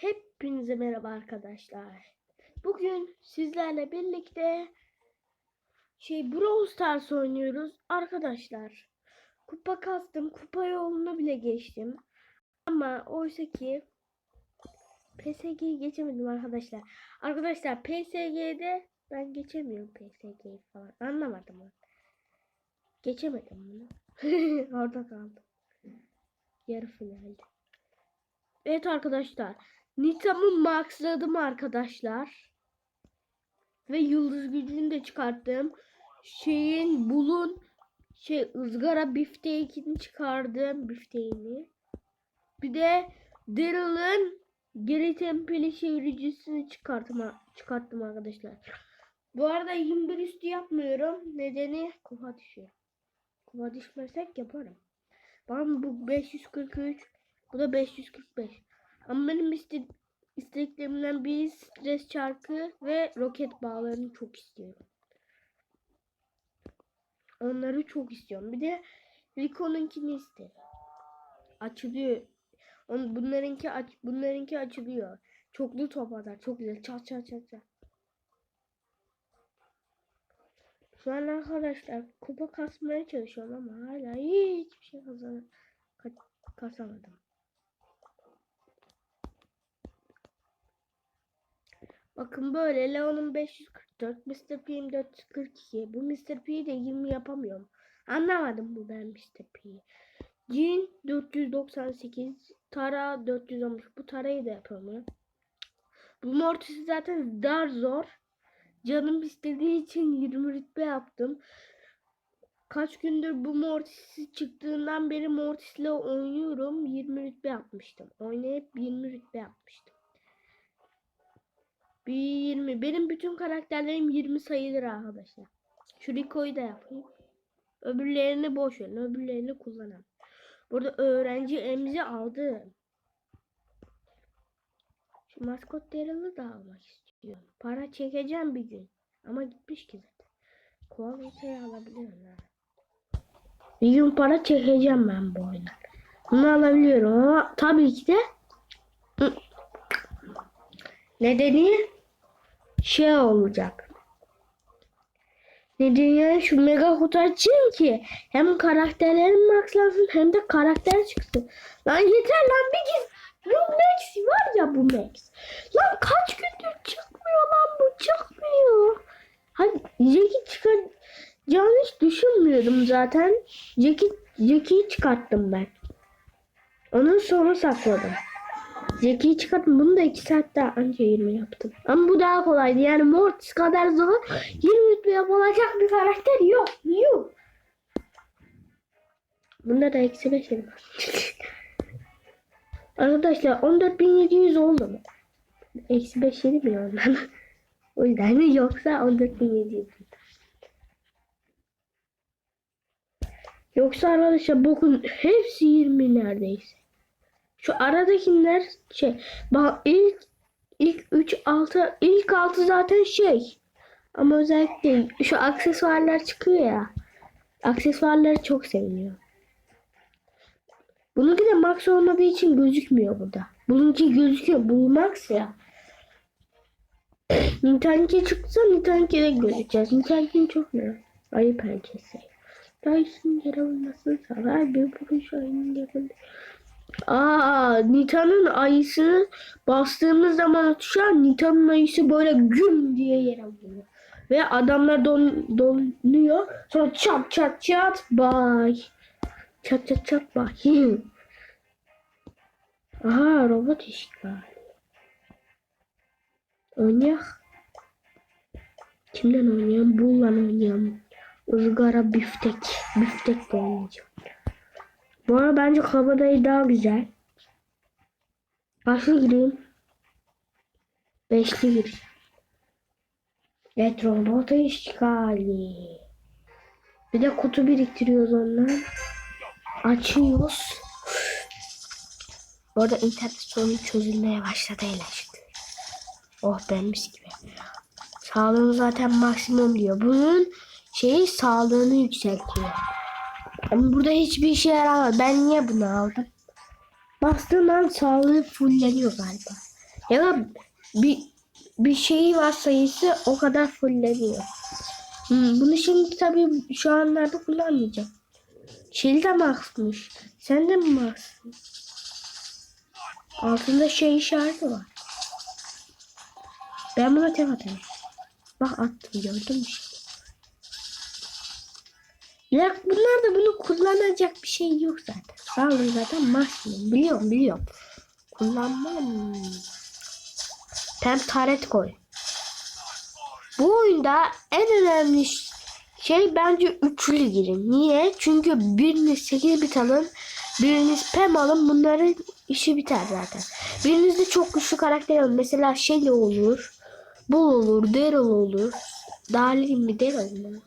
Hepinize merhaba arkadaşlar. Bugün sizlerle birlikte şey Brawl Stars oynuyoruz arkadaşlar. Kupa kastım, kupa yolunu bile geçtim. Ama oysa ki PSG'yi geçemedim arkadaşlar. Arkadaşlar PSG'de ben geçemiyorum PSG'yi falan. Anlamadım ben. Geçemedim bunu. Orada kaldım. Yarı finalde. Evet arkadaşlar. Nitam'ı maxladım arkadaşlar. Ve yıldız gücünü de çıkarttım. Şeyin bulun şey ızgara bifteğini çıkardım bifteğini. Bir de Daryl'ın geri tempeli çeviricisini çıkarttım, çıkarttım arkadaşlar. Bu arada 21 üstü yapmıyorum. Nedeni kupa düşüyor. Kupa düşmesek yaparım. Ben bu 543 bu da 545. Ama benim iste isteklerimden bir stres çarkı ve roket bağlarını çok istiyorum. Onları çok istiyorum. Bir de Rico'nunkini isterim. Açılıyor. On, bunlarınki aç, bunlarınki açılıyor. Çoklu top atar. Çok güzel. Çat çat çat çat. Şu an arkadaşlar kupa kasmaya çalışıyorum ama hala hiçbir şey kazan kasamadım. Bakın böyle Leon'un 544, Mr. P'im 442. Bu Mr. P'yi de 20 yapamıyorum. Anlamadım bu ben Mr. P'yi. Jean 498, Tara 413. Bu Tara'yı da yapamıyorum. Bu Mortis'i zaten dar zor. Canım istediği için 20 rütbe yaptım. Kaç gündür bu Mortis'i çıktığından beri Mortis'le oynuyorum. 20 rütbe yapmıştım. Oynayıp 20 rütbe yapmıştım. Bir 20. Benim bütün karakterlerim 20 sayılır arkadaşlar. Şu Rico'yu da yapayım. Öbürlerini boş verin. Öbürlerini kullanalım. Burada öğrenci emzi aldım. Şu maskot Daryl'ı da almak istiyorum. Para çekeceğim bir gün. Ama gitmiş ki zaten. Kovalayıcıyı alabiliyorum ha. Bir gün para çekeceğim ben bu oyuna. Bunu alabiliyorum ama tabii ki de nedeni şey olacak. Nedeni şu mega kutu ki hem karakterlerim maxlansın hem de karakter çıksın. Lan yeter lan bir git. Bu Max var ya bu Max. Lan kaç gündür çıkmıyor lan bu çıkmıyor. Hadi Jackie çıkacağını hiç düşünmüyordum zaten. Jackie, Jackie'yi çıkarttım ben. Onun sonra sakladım. Zeki'yi çıkarttım. Bunu da 2 saat daha önce 20 yaptım. Ama bu daha kolaydı. Yani Mortis kadar zor 20 rütbe yapılacak bir karakter yok. Yok. Bunda da eksi 5 var. Arkadaşlar 14.700 oldu mu? Eksi 5 yedi mi ondan? o yüzden yoksa 14.700. Yoksa arkadaşlar bakın hepsi 20 neredeyse. Şu aradakiler şey ilk ilk 3 6 ilk 6 zaten şey. Ama özellikle şu aksesuarlar çıkıyor ya. Aksesuarları çok seviniyor. Bununki de max olmadığı için gözükmüyor burada. Bununki gözüküyor. Bu max ya. Nitenki çıksa Nitenki'de gözükeceğiz. Nitenki'nin çok ne? Ayı pençesi. Dyson yer almasını sarar bir vuruş ayının yakında. Aa, Nita'nın ayısını bastığımız zaman şu an Nita'nın ayısı böyle güm diye yer alıyor. Ve adamlar don, donuyor. Sonra çat çat çat bay. Çat çat çat bay. Aha robot işgal. Oynayak. Kimden oynayalım? Bull'la oynayalım. Izgara biftek. Biftek de oynayacağım. Bu arada bence kabadayı daha güzel. Kaçlı gireyim? Beşli gireyim. Evet robot işgali. Bir de kutu biriktiriyoruz ondan. Açıyoruz. Bu arada internet sorunu çözülmeye başladı şükür. Oh ben mis gibi. Sağlığım zaten maksimum diyor. Bunun şeyi sağlığını yükseltiyor. Ama burada hiçbir işe yaramaz. Ben niye bunu aldım? Bastığım an sağlığı fulleniyor galiba. Ya da bir bir şeyi var sayısı o kadar fulleniyor. Hmm, bunu şimdi tabii şu anlarda kullanmayacağım. Şeyi de maxmış. Sen de mi maxsın? Altında şey işareti var. Ben buna tek atarım. Bak attım gördün mü? Ya bunlar da bunu kullanacak bir şey yok zaten. Sağlığı zaten maksimum. Biliyorum biliyorum. Kullanmam. Pem taret koy. Bu oyunda en önemli şey bence üçlü girin. Niye? Çünkü biriniz 8 bit alın. Biriniz pem alın. Bunların işi biter zaten. Biriniz de çok güçlü karakter alın. Mesela Shelly olur. Bull olur. Daryl olur. Daryl mi Daryl mi?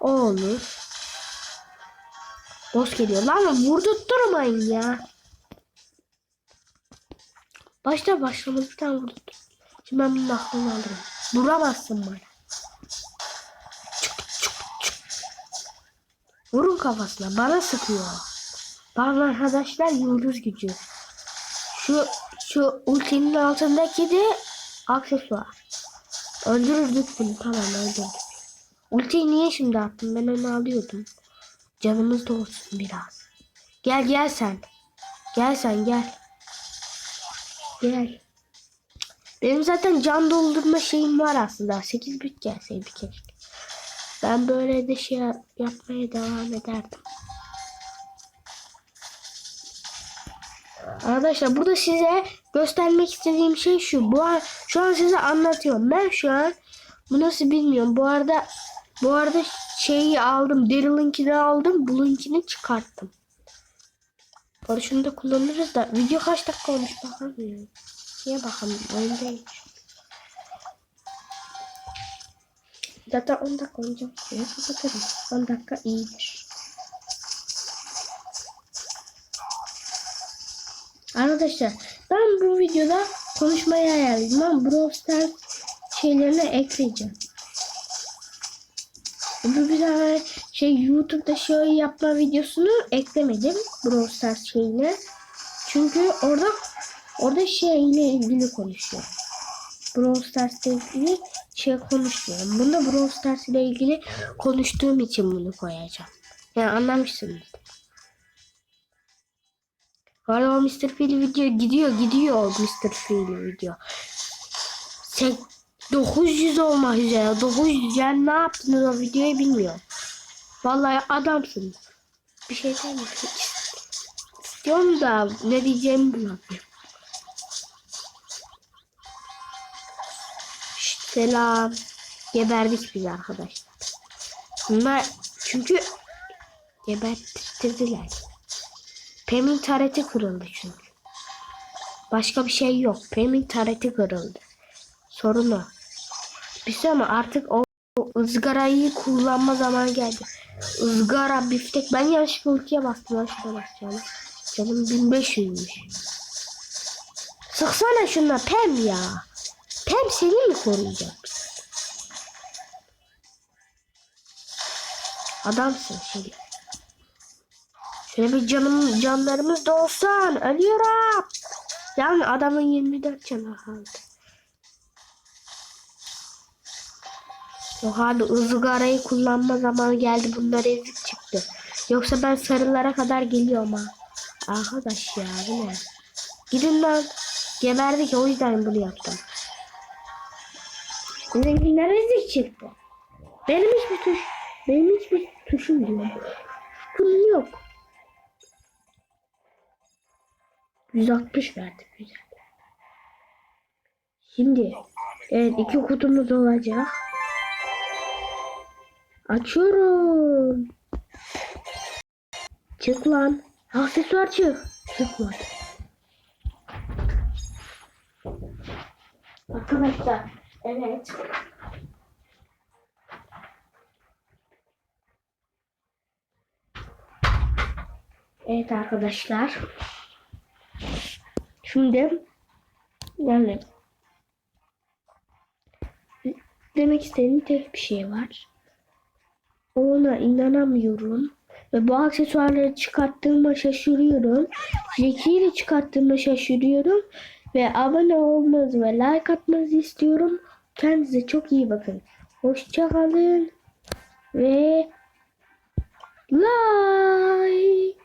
O olur. Boss geliyor. Lan vurdurtturmayın ya. Başta başlamaz bir tane vurdurttur. Şimdi ben bunun aklını alırım. Vuramazsın bana. Çık, çık, çık. Vurun kafasına. Bana sıkıyor. Bazı arkadaşlar yıldız gücü. Şu şu ultinin altındaki de aksesuar. Öldürürdük bunu. Tamam öldürdük. Ultiyi niye şimdi attım? Ben onu alıyordum. Canımız da olsun biraz. Gel gel sen. Gel sen gel. Gel. Benim zaten can doldurma şeyim var aslında. 8 bit gelseydi keşke. Ben böyle de şey yapmaya devam ederdim. Arkadaşlar burada size göstermek istediğim şey şu. Bu an, şu an size anlatıyorum. Ben şu an bu nasıl bilmiyorum. Bu arada bu arada şeyi aldım. Daryl'ınkini aldım. Bull'unkini çıkarttım. Barışını da kullanırız da video kaç dakika olmuş bakalım. Niye bakalım oyundayım. Zaten 10 dakika olacak. Ya kapatırım. 10 dakika iyidir. Arkadaşlar ben bu videoda konuşmayı ayarladım. Ben Brawl Stars şeylerini ekleyeceğim. Bu tane şey YouTube'da şey yapma videosunu eklemedim Brawl Stars şeyine. Çünkü orada orada şeyle ilgili konuşuyor. Brawl Stars ile ilgili şey konuşmuyorum. Bunda Brawl Stars ile ilgili konuştuğum için bunu koyacağım. Yani anlamışsınız. Galiba Mr. Phil video gidiyor gidiyor Mr. Phil video. Sek 900 olmak üzere. 900 yani ne yaptınız o videoyu bilmiyorum. Vallahi adamsın. Bir şey demek istiyorum da ne diyeceğimi bulamıyorum. Şşt, Selam. Geberdik biz arkadaşlar. Bunlar çünkü gebertirdiler. Pem'in tareti kırıldı çünkü. Başka bir şey yok. Pem'in tareti kırıldı. Sorun o. Bir şey ama artık o, o ızgarayı kullanma zamanı geldi. Izgara biftek. Ben yanlışlıkla ultiye bastım. Ben şuna basacağım. Canım 1500'müş. Sıksana şuna Pem ya. Pem seni mi koruyacak? Adamsın şey. Şöyle bir canım canlarımız da olsan ölüyorum. Yani adamın 24 canı kaldı. O halde ızgarayı kullanma zamanı geldi. Bunlar ezik çıktı. Yoksa ben sarılara kadar geliyorum ha. Arkadaş ya bu ne? Gidin lan. Geberdik o yüzden bunu yaptım. Bizimkiler ezik çıktı. Benim hiçbir tuş, benim hiçbir tuşum yok. Bunun yok. 160 verdik güzel. Şimdi evet iki kutumuz olacak. Açıyorum. Çık lan. Aksesuar çık. Çıkmadı. Arkadaşlar evet. Evet arkadaşlar. Şimdi yani demek istediğim tek bir şey var. Ona inanamıyorum. Ve bu aksesuarları çıkarttığıma şaşırıyorum. Zeki'yi çıkarttığıma şaşırıyorum. ve abone olmanızı ve like atmanızı istiyorum. Kendinize çok iyi bakın. Hoşçakalın ve like.